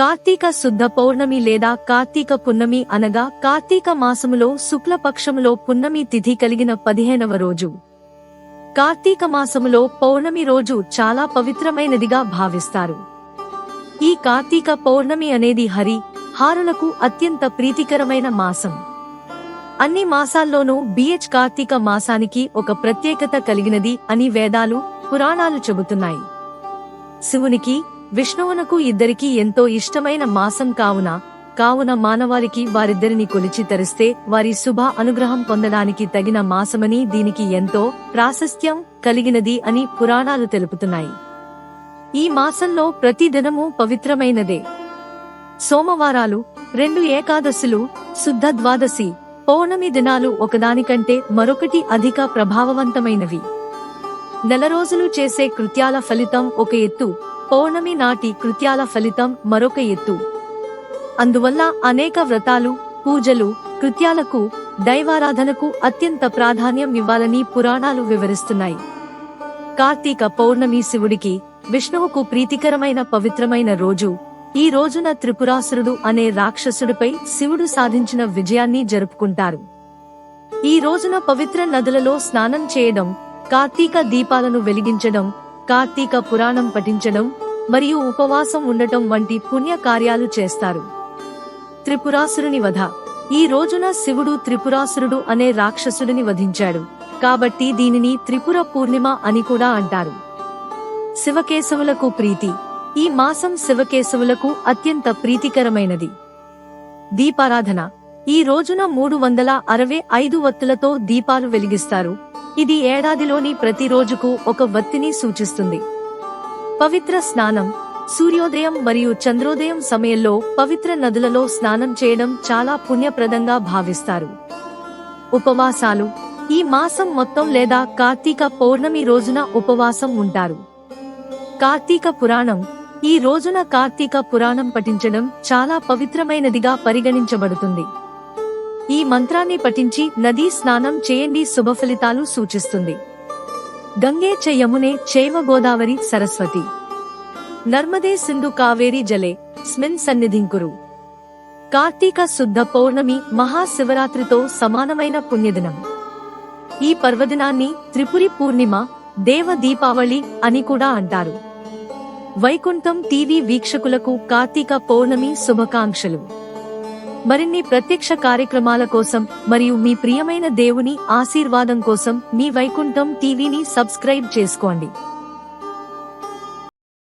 కార్తీక శుద్ధ పౌర్ణమి లేదా కార్తీక పున్నమి అనగా కార్తీక మాసములో శుక్లపక్షములో పున్నమి తిథి కలిగిన పదిహేనవ రోజు. కార్తీక మాసములో పౌర్ణమి రోజు చాలా పవిత్రమైనదిగా భావిస్తారు. ఈ కార్తీక పౌర్ణమి అనేది హరి హారులకు అత్యంత ప్రీతికరమైన మాసం. అన్ని మాసాల్లోనూ బిహెచ్ కార్తీక మాసానికి ఒక ప్రత్యేకత కలిగినది అని వేదాలు పురాణాలు చెబుతున్నాయి. శివునికి విష్ణువునకు ఇద్దరికీ ఎంతో ఇష్టమైన మాసం కావున కావున మానవాళికి వారిద్దరిని కొలిచి తరిస్తే వారి శుభ అనుగ్రహం పొందడానికి తగిన మాసమని దీనికి ఎంతో ప్రాశస్త్యం కలిగినది అని పురాణాలు తెలుపుతున్నాయి. ఈ మాసంలో ప్రతిదినము పవిత్రమైనదే. సోమవారాలు రెండు ఏకాదశులు శుద్ధ ద్వాదశి పౌర్ణమి దినాలు ఒకదానికంటే మరొకటి అధిక ప్రభావవంతమైనవి. నెల రోజులు చేసే కృత్యాల ఫలితం ఒక ఎత్తు పౌర్ణమి నాటి కృత్యాల ఫలితం మరొక ఎత్తు. అందువల్ల అనేక వ్రతాలు పూజలు కృత్యాలకు దైవారాధనకు అత్యంత ప్రాధాన్యం ఇవ్వాలని పురాణాలు వివరిస్తున్నాయి. కార్తీక పౌర్ణమి శివుడికి విష్ణువుకు ప్రీతికరమైన పవిత్రమైన రోజు. ఈ రోజున త్రిపురాసురుడు అనే రాక్షసుడిపై శివుడు సాధించిన విజయాన్ని జరుపుకుంటారు. ఈ రోజున పవిత్ర నదులలో స్నానం చేయడం కార్తీక దీపాలను వెలిగించడం కార్తీక పురాణం పఠించడం మరియు ఉపవాసం ఉండటం వంటి పుణ్య కార్యాలు చేస్తారు. త్రిపురాసురుని వధ. ఈ రోజున శివుడు త్రిపురాసురుడు అనే రాక్షసుడిని వధించాడు. కాబట్టి దీనిని త్రిపుర పూర్ణిమ అని కూడా అంటారు. శివకేశవులకు ప్రీతి. ఈ మాసం శివకేశవులకు అత్యంత ప్రీతికరమైనది. దీపారాధన. ఈ రోజున మూడు వందల అరవై ఐదు వత్తులతో దీపాలు వెలిగిస్తారు. ఇది ఏడాదిలోని ప్రతి రోజుకు ఒక వత్తిని సూచిస్తుంది. పవిత్ర స్నానం సూర్యోదయం మరియు చంద్రోదయం సమయంలో పవిత్ర నదులలో స్నానం చేయడం చాలా పుణ్యప్రదంగా భావిస్తారు. ఉపవాసాలు ఈ మాసం మొత్తం లేదా కార్తీక పౌర్ణమి రోజున ఉపవాసం ఉంటారు. కార్తీక పురాణం ఈ రోజున కార్తీక పురాణం పఠించడం చాలా పవిత్రమైనదిగా పరిగణించబడుతుంది. ఈ మంత్రాన్ని పఠించి నదీ స్నానం చేయండి శుభ ఫలితాలు సూచిస్తుంది. గంగే చ యమునే చైవ గోదావరి సరస్వతి. నర్మదే సింధు కావేరి జలే స్మిన్ సన్నిధింకురు కార్తీక శుద్ధ పౌర్ణమి మహాశివరాత్రితో సమానమైన పుణ్యదినం. ఈ పర్వదినాన్ని త్రిపురి పూర్ణిమ దేవ దీపావళి అని కూడా అంటారు. వైకుంఠం టీవీ వీక్షకులకు కార్తీక పౌర్ణమి శుభాకాంక్షలు. మరిన్ని ప్రత్యక్ష కార్యక్రమాల కోసం మరియు మీ ప్రియమైన దేవుని ఆశీర్వాదం కోసం మీ వైకుంఠం టీవీని సబ్స్క్రైబ్ చేసుకోండి.